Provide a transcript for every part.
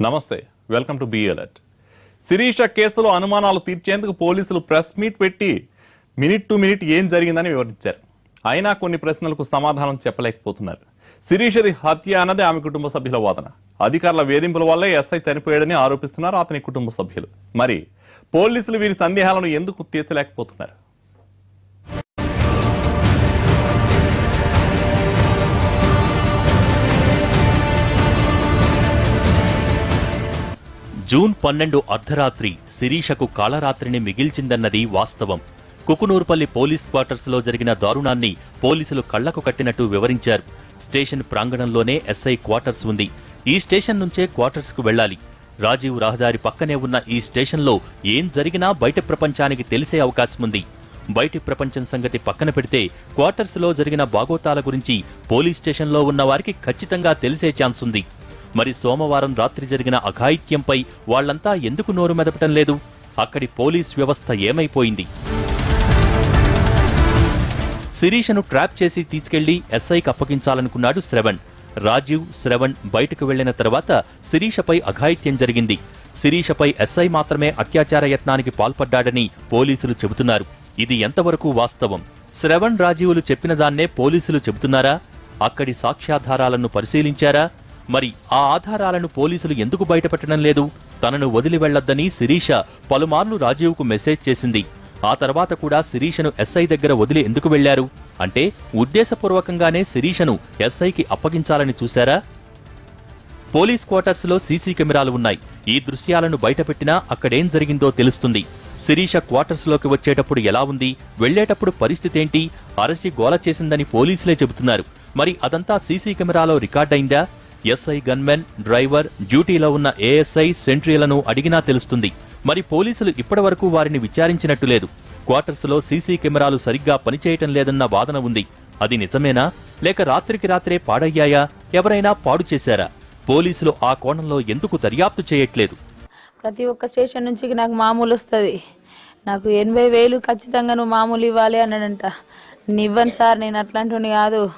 నమస్తే welcome to be alert. Sirisha కేసులో అనుమానాలు తీర్చేందుకు పోలీసులు ప్రెస్ మీట్ పెట్టి మినిట్ టు మినిట్ ఏం జరిగిందని వివరించారు. అయినా కొన్ని ప్రశ్నలకు సమాధానం చెప్పలేకపోతున్నారు. శిరీషది హత్య అన్నది ఆమె కుటుంబ సభ్యుల వాదన. అధికారుల వేధింపుల వల్లే ఎస్ఐ చనిపోయాడని ఆరోపిస్తున్నారు అతని కుటుంబ సభ్యులు. మరి పోలీసులు వీరి సందేహాలను ఎందుకు తీర్చలేకపోతున్నారు? జూన్ పన్నెండు అర్ధరాత్రి శిరీషకు కాళరాత్రిని మిగిల్చిందన్నది వాస్తవం. కుకునూర్పల్లి పోలీస్ క్వార్టర్స్లో జరిగిన దారుణాన్ని పోలీసులు కళ్ళకు కట్టినట్టు వివరించారు. స్టేషన్ ప్రాంగణంలోనే ఎస్ఐ క్వార్టర్స్ ఉంది. ఈ స్టేషన్ నుంచే క్వార్టర్స్కు వెళ్ళాలి రాజీవ్ రహదారి పక్కనే ఉన్న ఈ స్టేషన్లో ఏం జరిగినా బయట ప్రపంచానికి తెలిసే అవకాశం ఉంది. బయటి ప్రపంచం సంగతి పక్కన పెడితే క్వార్టర్స్లో జరిగిన బాగోతాల గురించి పోలీస్ స్టేషన్లో ఉన్న వారికి ఖచ్చితంగా తెలిసే ఛాన్స్ ఉంది. మరి సోమవారం రాత్రి జరిగిన అఘాయిత్యంపై వాళ్ళంతా ఎందుకు నోరు మెదపటం లేదు? అక్కడి పోలీస్ వ్యవస్థ ఏమైపోయింది? శిరీషను ట్రాప్ చేసి తీసుకెళ్ళి ఎస్ఐకి అప్పగించాలనుకున్నాడు శ్రవణ్. రాజీవ్ శ్రవణ్ బయటకు వెళ్ళిన తర్వాత శిరీషపై అఘాయిత్యం జరిగింది. శిరీషపై ఎస్ఐ మాత్రమే అత్యాచార యత్నానికి పాల్పడ్డాడని పోలీసులు చెబుతున్నారు. ఇది ఎంతవరకు వాస్తవం? శ్రవణ్ రాజీవులు చెప్పిన దాన్నే పోలీసులు చెబుతున్నారా? అక్కడి సాక్ష్యాధారాలను పరిశీలించారా? మరి ఆ ఆధారాలను పోలీసులు ఎందుకు బయటపెట్టడం లేదు? తనను వదిలి వెళ్ళొద్దని శిరీష పలుమార్లు రాజీవ్కు మెసేజ్ చేసింది. ఆ తర్వాత కూడా శిరీషను ఎస్ఐ దగ్గర వదిలి ఎందుకు వెళ్ళారు అంటే ఉద్దేశపూర్వకంగానే శిరీషను ఎస్ఐకి అప్పగించాలని చూశారా? పోలీస్ క్వార్టర్స్లో సీసీ కెమెరాలు ఉన్నాయి. ఈ దృశ్యాలను బయటపెట్టినా అక్కడేం జరిగిందో తెలుస్తుంది. శిరీష క్వార్టర్స్లోకి వచ్చేటప్పుడు ఎలా ఉంది? వెళ్ళేటప్పుడు పరిస్థితేంటి అరసి గోల చేసిందని పోలీసులే చెబుతున్నారు. మరి అదంతా సీసీ కెమెరాలో రికార్డైందా ఎస్ఐ గన్మెన్ డ్రైవర్ డ్యూటీలో ఉన్న ఏఎస్ఐ సెంట్రీలను అడిగినా తెలుస్తుంది. మరి పోలీసులు ఇప్పటివరకు వారిని విచారించినట్టు లేదు. క్వార్టర్స్లో సీసీ కెమెరాలు సరిగ్గా పనిచేయటం లేదన్న వాదన ఉంది. అది నిజమేనా? లేక రాత్రికి రాత్రే పాడయ్యాయా? ఎవరైనా పాడు చేశారా? పోలీసులు ఆ కోణంలో ఎందుకు దర్యాప్తు చేయట్లేదు? ప్రతి ఒక్క స్టేషన్ నుంచి నాకు మామూలు వస్తుంది. నాకు ఎనభై వేలు ఖచ్చితంగా నువ్వు మామూలు ఇవ్వాలి అన్నాడంట. నివ్వను సార్ నేను అట్లాంటి కాదు.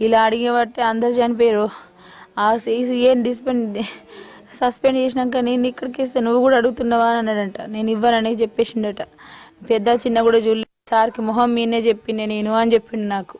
ఇలా అడిగేబట్టి అందరు చనిపోయారు ఆ సీసీ ఏం డిస్పెండ్ సస్పెండ్ చేసినాక నేను ఇక్కడికి ఇస్తే నువ్వు కూడా అడుగుతున్నావా అని అన్నాడంట. నేను ఇవ్వనని చెప్పేసిండట. పెద్ద చిన్న కూడా చూడలేదు సార్కి మొహం మీనే చెప్పిండే నేను అని చెప్పిండు నాకు.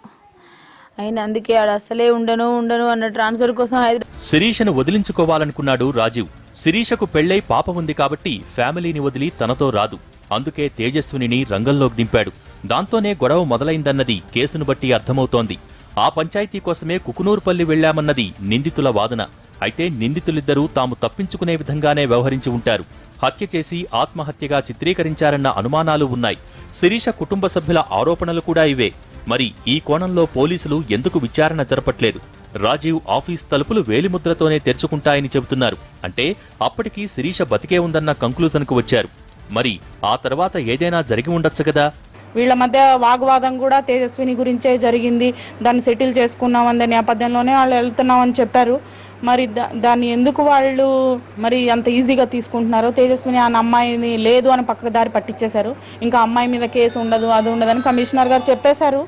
అయినా అందుకే ఆడు అసలే ఉండను ఉండను అన్న ట్రాన్స్ఫర్ కోసం హైదరాబాద్ శిరీషను వదిలించుకోవాలనుకున్నాడు రాజీవ్. శిరీషకు పెళ్ళై పాప ఉంది కాబట్టి ఫ్యామిలీని వదిలి తనతో రాదు. అందుకే తేజస్వినిని రంగంలోకి దింపాడు. దాంతోనే గొడవ మొదలైందన్నది కేసును బట్టి అర్థమవుతోంది. ఆ పంచాయతీ కోసమే కుకునూరుపల్లి వెళ్ళామన్నది నిందితుల వాదన. అయితే నిందితులిద్దరూ తాము తప్పించుకునే విధంగానే వ్యవహరించి ఉంటారు. హత్య చేసి ఆత్మహత్యగా చిత్రీకరించారన్న అనుమానాలు ఉన్నాయి. శిరీష కుటుంబ సభ్యుల ఆరోపణలు కూడా ఇవే. మరి ఈ కోణంలో పోలీసులు ఎందుకు విచారణ జరపట్లేదు? రాజీవ్ ఆఫీస్ తలుపులు వేలిముద్రతోనే తెరుచుకుంటాయని చెబుతున్నారు. అంటే అప్పటికి శిరీష బతికే ఉందన్న కంక్లూజన్కు వచ్చారు. మరి ఆ తర్వాత ఏదైనా జరిగి ఉండొచ్చు కదా? వీళ్ళ మధ్య వాగ్వాదం కూడా తేజస్విని గురించే జరిగింది. దాన్ని సెటిల్ చేసుకున్నామని నేపథ్యంలోనే వాళ్ళు వెళ్తున్నామని చెప్పారు. మరి దా- దాన్ని ఎందుకు వాళ్ళు మరి అంత ఈజీగా తీసుకుంటున్నారో తేజస్విని ఆ అమ్మాయిని లేదు అని పక్కకు దారి పట్టించేశారు ఇంకా అమ్మాయి మీద కేసు ఉండదు అది ఉండదని కమిషనర్ గారు చెప్పేశారు.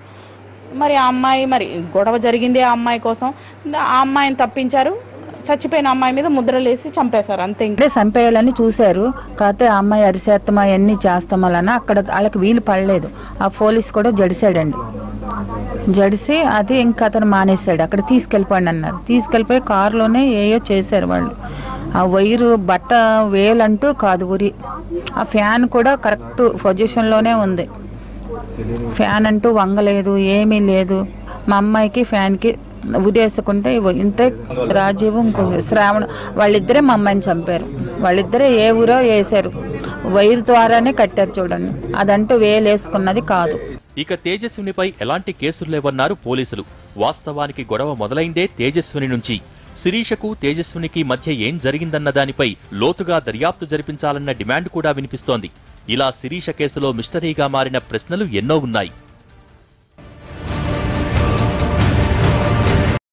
మరి ఆ అమ్మాయి మరి గొడవ జరిగింది ఆ అమ్మాయి కోసం. ఆ అమ్మాయిని తప్పించారు. చచ్చిపోయిన అమ్మాయి మీద ముద్రలేసి చంపేశారు అంతే ఇంకా. చంపేయాలని చూశారు. కాకపోతే ఆ అమ్మాయి అరిసేత్తమా అన్ని చేస్తామలని అక్కడ వాళ్ళకి వీలు పడలేదు. ఆ పోలీస్ కూడా జడిసాడండి జడిసి అది ఇంకా అతను మానేశాడు. అక్కడ తీసుకెళ్ళిపోండి అన్నారు. తీసుకెళ్ళిపోయి కారులోనే ఏయో చేశారు వాళ్ళు. ఆ వైరు బట్ట వేలంటూ కాదు ఉరి ఆ ఫ్యాన్ కూడా కరెక్ట్ పొజిషన్లోనే ఉంది. ఫ్యాన్ అంటూ వంగలేదు ఏమీ లేదు. మా అమ్మాయికి ఫ్యాన్కి ఉదేసుకుంటే ఇంతే రాజీవ్ ఇంకో శ్రావణ వాళ్ళిద్దరే మా అమ్మాయిని చంపారు. వాళ్ళిద్దరే ఏ ఊరో వేశారు వైర్ ద్వారానే కట్టారు చూడండి. అదంటూ వేలేసుకున్నది కాదు. ఇక తేజస్వినిపై ఎలాంటి కేసులు లేవన్నారు పోలీసులు. వాస్తవానికి గొడవ మొదలైందే తేజస్విని నుంచి. శిరీషకు తేజస్వినికి మధ్య ఏం జరిగిందన్న దానిపై లోతుగా దర్యాప్తు జరిపించాలన్న డిమాండ్ కూడా వినిపిస్తోంది. ఇలా శిరీష కేసులో మిస్టరీగా మారిన ప్రశ్నలు ఎన్నో ఉన్నాయి.